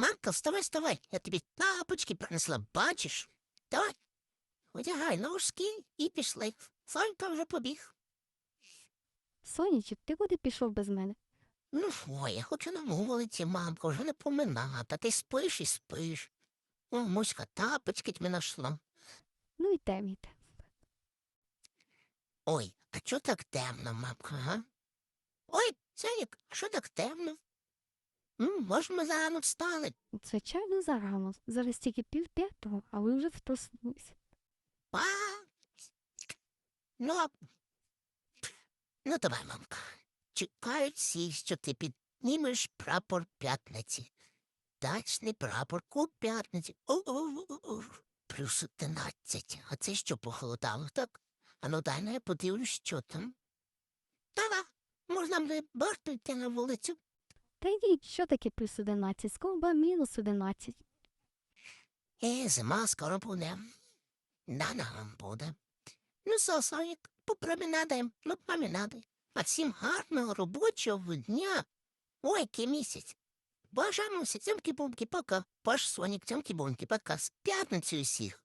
Мамка, вставай, вставай. Я тобі тапочки принесла, бачиш? Давай. Одягай ножки і пішли. Сонька вже побіг. Сонячок, ти куди пішов без мене? Ну, ой, я хочу на вулиці, мамка, вже не поминати. Ти спиш і спиш. О, муська тапочки тобі нашла. Ну і теміте. Ой, а чого так темно, мамка, га? Ой, Сенік, а що так темно? Може, ми зарано встали? Звичайно, зарано. Зараз тільки пів п'ятого, а ви вже проснулись. Па. Ну, ну давай, мамка. Чекають всі, що ти піднімеш прапор п'ятниці. Дачний прапор у п'ятниці. Плюс одинадцять. А це що похолодало, так? А ну дай я подивлюсь, що там. Та-да, можна буде барту йти на вулицю. Та йдіть, що таке плюс 11? Скоро буде мінус 11. Е, зима скоро буде. Да, нам буде. Ну, що, Соник, попромінадаємо, ну помінадай. А всім гарного робочого дня. Ой, який місяць. Бажаємося, цьомки-бумки, пока. Паш Сонік, цьомки-бумки, пока. З п'ятницею всіх.